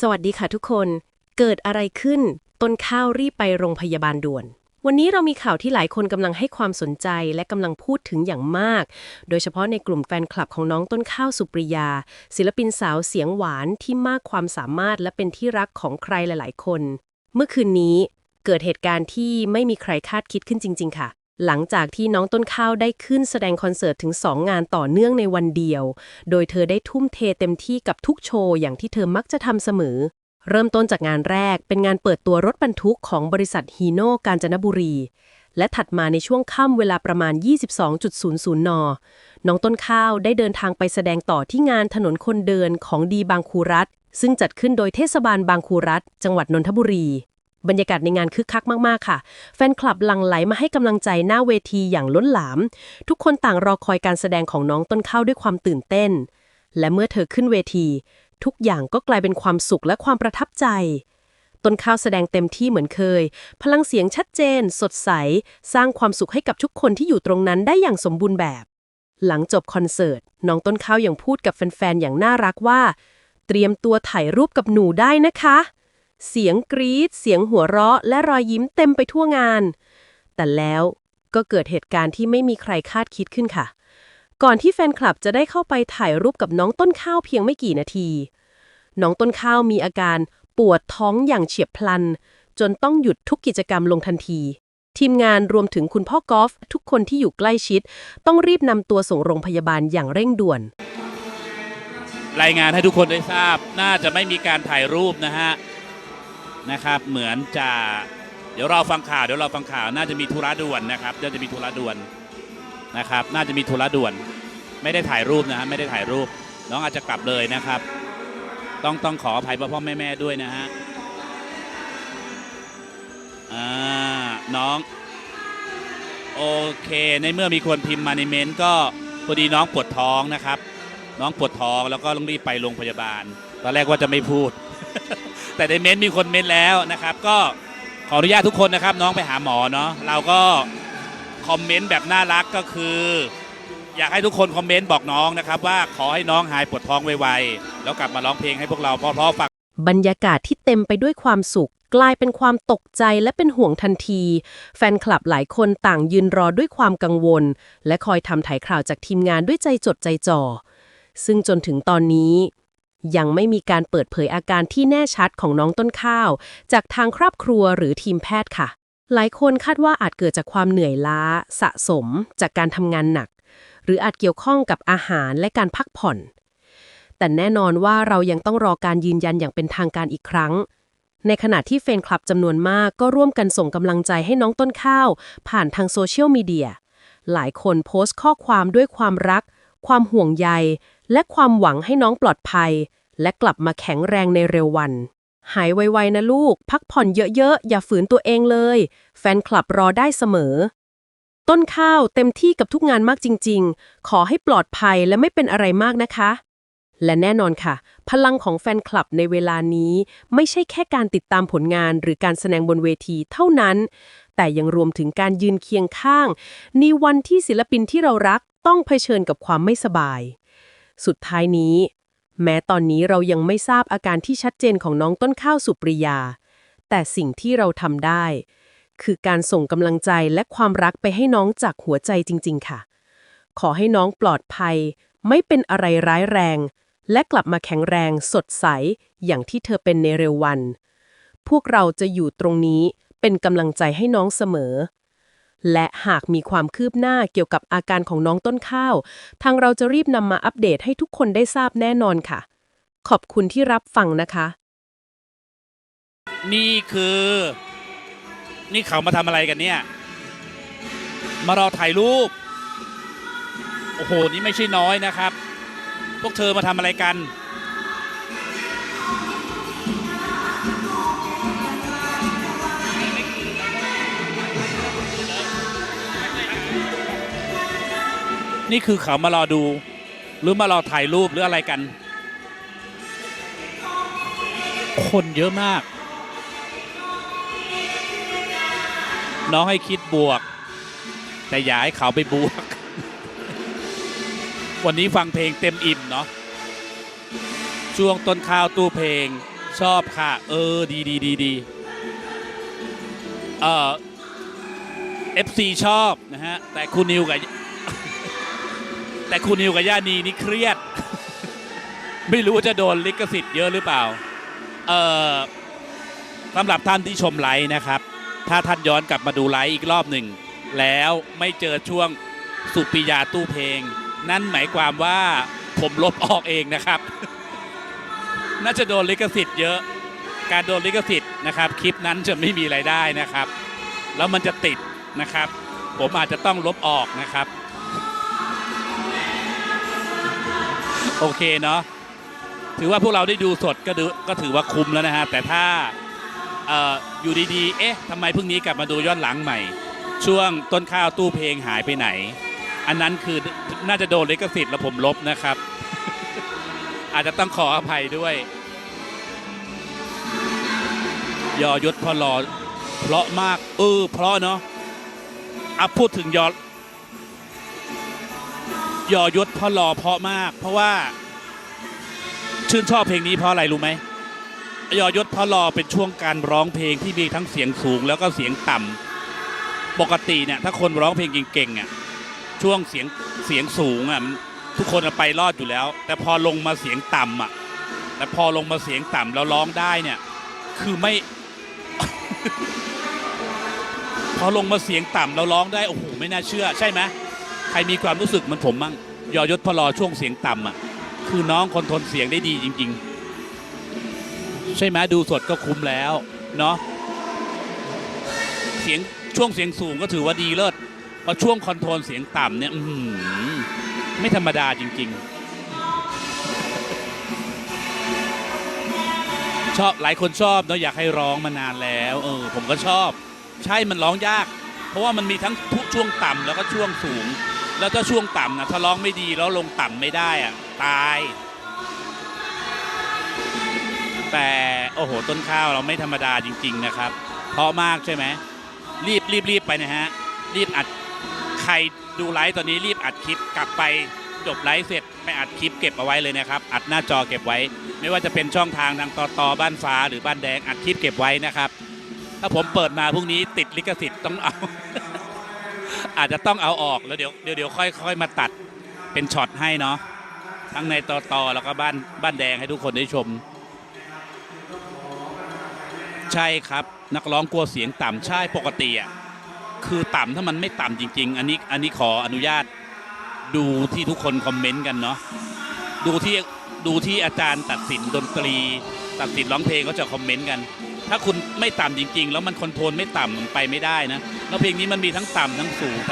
สวัสดีค่ะทุกคน เกิดอะไรขึ้น ต้นข้าวรีบไปโรงพยาบาลด่วน วันนี้เรามีข่าวที่หลายคนกำลังให้ความสนใจและกำลังพูดถึงอย่างมาก โดยเฉพาะในกลุ่มแฟนคลับของน้องต้นข้าวสุปริยา ศิลปินสาวเสียงหวานที่มากความสามารถและเป็นที่รักของใครหลาย ๆ คน เมื่อคืนนี้เกิดเหตุการณ์ที่ไม่มีใครคาดคิดขึ้นจริง ๆ ค่ะ หลังจากที่น้องต้นข้าวได้ขึ้นแสดงคอนเสิร์ตถึง 2 งานต่อเนื่องในวันเดียว โดยเธอได้ทุ่มเทเต็มที่กับทุกโชว์อย่างที่เธอมักจะทำเสมอ เริ่มต้นจากงานแรกเป็นงานเปิดตัวรถบรรทุกของบริษัทฮีโน่กาญจนบุรี และถัดมาในช่วงค่ำเวลาประมาณ 22.00 น น้องต้นข้าวได้เดินทางไปแสดงต่อที่งานถนนคนเดินของดีบางคูรัฐ ซึ่งจัดขึ้นโดยเทศบาลบางคูรัฐ จังหวัดนนทบุรี บรรยากาศในงานคึกคักมาก ๆ ค่ะ แฟนคลับหลั่งไหลมาให้กำลังใจหน้าเวทีอย่างล้นหลาม ทุกคนต่างรอคอยการแสดงของน้องต้นข้าวด้วยความตื่นเต้น และเมื่อเธอขึ้นเวที ทุกอย่างก็กลายเป็นความสุขและความประทับใจ ต้นข้าวแสดงเต็มที่เหมือนเคย พลังเสียงชัดเจน สดใส สร้างความสุขให้กับทุกคนที่อยู่ตรงนั้นได้อย่างสมบูรณ์แบบ หลังจบคอนเสิร์ตน้องต้นข้าวยังพูดกับแฟนๆอย่างน่ารักว่า เตรียมตัวถ่ายรูปกับหนูได้นะคะ เสียงกรี๊ดเสียงหัวเราะ และรอยยิ้มเต็มไปทั่วงาน แต่แล้วก็เกิดเหตุการณ์ที่ไม่มีใครคาดคิดขึ้นค่ะ ก่อนที่แฟนคลับจะได้เข้าไปถ่ายรูปกับน้องต้นข้าวเพียงไม่กี่นาที น้องต้นข้าวมีอาการปวดท้องอย่างเฉียบพลัน จนต้องหยุดทุกกิจกรรมลงทันที ทีมงานรวมถึงคุณพ่อกอล์ฟทุกคนที่อยู่ใกล้ชิด ต้องรีบนำตัวส่งโรงพยาบาลอย่างเร่งด่วน รายงานให้ทุกคนได้ทราบ น่าจะไม่มีการถ่ายรูปนะฮะ นะครับ เหมือนจะเดี๋ยวเราฟังข่าวเดี๋ยวเราฟังข่าวน่าจะมีธุระด่วนนะครับน่าจะมีธุระด่วนนะครับ น่าจะมีธุระด่วน ไม่ได้ถ่ายรูปนะฮะไม่ได้ถ่ายรูป น้องอาจจะกลับเลยนะครับ ต้องต้องขออภัยพ่อพ่อแม่แม่ด้วยนะฮะอ่าน้องโอเค ในเมื่อมีคนพิมพ์มาในเมนต์ก็พอดีน้องปวดท้องนะครับ น้องปวดท้องแล้วก็ต้องรีบไปโรงพยาบาล ตอนแรกว่าจะไม่พูด แต่ในเม้นต์มีคนเม้นต์แล้วนะครับ ก็ขออนุญาตทุกคนนะครับ น้องไปหาหมอเนาะเราก็คอมเมนต์แบบน่ารักก็คือ อยากให้ทุกคนคอมเมนต์บอกน้องนะครับ ว่าขอให้น้องหายปวดท้องไวๆแล้วกลับมาร้องเพลงให้พวกเราเพราะๆฟัง บรรยากาศที่เต็มไปด้วยความสุข กลายเป็นความตกใจและเป็นห่วงทันที แฟนคลับหลายคนต่างยืนรอด้วยความกังวล และคอยทำถ่ายข่าวจากทีมงานด้วยใจจดใจจ่อ ซึ่งจนถึงตอนนี้ ยังไม่มีการเปิดเผยอาการที่แน่ชัดของน้องต้นข้าว จากทางครอบครัวหรือทีมแพทย์ค่ะ หลายคนคาดว่าอาจเกิดจากความเหนื่อยล้า สะสม จากการทำงานหนัก หรืออาจเกี่ยวข้องกับอาหารและการพักผ่อน แต่แน่นอนว่าเรายังต้องรอการยืนยันอย่างเป็นทางการอีกครั้ง ในขณะที่แฟนคลับจำนวนมากก็ร่วมกันส่งกำลังใจให้น้องต้นข้าว ผ่านทางโซเชียลมีเดียหลายคนโพสต์ข้อความด้วยความรัก ความห่วงใย และความหวังให้น้องปลอดภัย และกลับมาแข็งแรงในเร็ววัน หายไวๆนะลูก พักผ่อนเยอะๆ อย่าฝืนตัวเองเลย แฟนคลับรอได้เสมอ ต้นข้าวเต็มที่กับทุกงานมากจริง ๆ ขอให้ปลอดภัยและไม่เป็นอะไรมากนะคะ และแน่นอนค่ะ พลังของแฟนคลับในเวลานี้ ไม่ใช่แค่การติดตามผลงานหรือการแสดงบนเวทีเท่านั้น แต่ยังรวมถึงการยืนเคียงข้างในวันที่ศิลปินที่เรารักต้องเผชิญกับความไม่สบาย สุดท้ายนี้ แม้ตอนนี้เรายังไม่ทราบอาการที่ชัดเจนของน้องต้นข้าวสุปริยา แต่สิ่งที่เราทำได้ คือการส่งกำลังใจและความรักไปให้น้องจากหัวใจจริง ๆ ค่ะ ขอให้น้องปลอดภัย ไม่เป็นอะไรร้ายแรง และกลับมาแข็งแรงสดใส อย่างที่เธอเป็นในเร็ววัน พวกเราจะอยู่ตรงนี้เป็นกำลังใจให้น้องเสมอ และหากมีความคืบหน้าเกี่ยวกับอาการของน้องต้นข้าว ทางเราจะรีบนำมาอัปเดตให้ทุกคนได้ทราบแน่นอนค่ะ ขอบคุณที่รับฟังนะคะ นี่คือ นี่เขามาทำอะไรกันเนี่ย มารอถ่ายรูป โอ้โห นี่ไม่ใช่น้อยนะครับ พวกเธอมาทำอะไรกัน นี่คือเขามารอดู หรือมารอถ่ายรูปหรืออะไรกัน คนเยอะมาก น้องให้คิดบวก แต่อย่าให้เขาไปบวก วันนี้ฟังเพลงเต็มอิ่มเนาะช่วงต้นข้าวตู้เพลงชอบค่ะ เออ ดีดีดีดีเอ่อ FC ชอบนะฮะ แต่คุณนิวกับ แต่คุณนิวกับย่านีนี่เครียด ไม่รู้ว่าจะโดนลิขสิทธิ์เยอะหรือเปล่า เอ่อสำหรับท่านที่ชมไลฟ์นะครับ ถ้าท่านย้อนกลับมาดูไลฟ์อีกรอบหนึ่ง แล้วไม่เจอช่วงสุปิยาตู้เพลง นั่นหมายความว่าผมลบออกเองนะครับ น่าจะโดนลิขสิทธิ์เยอะ การโดนลิขสิทธิ์นะครับ คลิปนั้นจะไม่มีรายได้นะครับ แล้วมันจะติดนะครับ ผมอาจจะต้องลบออกนะครับ โอเคเนาะถือว่าพวกเราได้ดูสดก็ดูก็ถือว่าคุ้มแล้วนะฮะ แต่ถ้าเอ่ออยู่ดีๆ เอ๊ะทำไมเพิ่งนี้กลับมาดูย้อนหลังใหม่ ช่วงต้นข้าวตู้เพลงหายไปไหน อันนั้นคือน่าจะโดนลิขสิทธิ์แล้วผมลบนะครับ อาจจะต้องขออภัยด้วย ยอยศพอรอเพราะมากเออเพราะเนาะอะพูดถึงยอ ยอยศพอรอเพราะมาก เพราะว่า ชื่นชอบเพลงนี้เพราะอะไรรู้ไหมยอยศพอรอเป็นช่วงการร้องเพลงที่มีทั้งเสียงสูงแล้วก็เสียงต่ำปกติเนี่ยถ้าคนร้องเพลงเก่งๆอะช่วงเสียงเสียงสูงอะทุกคนอะไปรอดอยู่แล้ว แต่พอลงมาเสียงต่ำอะแต่พอลงมาเสียงต่ำแล้วร้องได้เนี่ย คือไม่ พอลงมาเสียงต่ำแล้วร้องได้โอ้โหไม่น่าเชื่อใช่ไหม ใครมีความรู้สึกเหมันผมมั่งยอยศพอรอช่วงเสียงต่ำอะ คือน้องคนทนเสียงได้ดีจริง ๆ ใช่ไหมดูสดก็คุ้มแล้วเนาะเสียงช่วงเสียงสูงก็ถือว่าดีเลิศพอช่วงคอนโทรลเสียงต่ำเนี่ยไม่ธรรมดาจริง ๆ ชอบหลายคนชอบเนาะอยากให้ร้องมานานแล้ว เออ ผมก็ชอบ ใช่มันร้องยาก เพราะว่ามันมีทั้งทุกช่วงต่ำแล้วก็ช่วงสูง แล้วถ้าช่วงต่ำนะถ้าร้องไม่ดีแล้วลงต่ำไม่ได้อะตาย แต่โอ้โหต้นข้าวเราไม่ธรรมดาจริง ๆนะครับ เพราะมากใช่ไหมรีบรีบรีบไปนะฮะรีบอัดใครดูไลฟ์ตอนนี้รีบอัดคลิปกลับไปจบไลฟ์เสร็จไปอัดคลิปเก็บเอาไว้เลยนะครับ อัดหน้าจอเก็บไว้ ไม่ว่าจะเป็นช่องทางทางต่อต่อบ้านฟ้าหรือบ้านแดงอัดคลิปเก็บไว้นะครับ ถ้าผมเปิดมาพรุ่งนี้ติดลิขสิทธิ์ต้องเอา อาจจะต้องเอาออกแล้วเดี๋ยวเดี๋ยวเดี๋ยวค่อยค่อยมาตัดเป็นช็อตให้เนาะทั้งในต่อต่อแล้วก็บ้านบ้านแดงให้ทุกคนได้ชม ใช่ครับนักร้องกลัวเสียงต่ำใช่ปกติอะคือต่ำถ้ามันไม่ต่ำจริง ๆ อันนี้อันนี้ขออนุญาตดูที่ทุกคนคอมเมนต์กันเนาะดูที่ดูที่อาจารย์ตัดสินดนตรี ตัดสินร้องเพลงเขาจะคอมเมนต์กัน ถ้าคุณไม่ต่ำจริง ๆ แล้วมันคอนโทรลไม่ต่ำมันไปไม่ได้นะแล้วเพลงนี้มันมีทั้งต่ำทั้งสูงทั้ง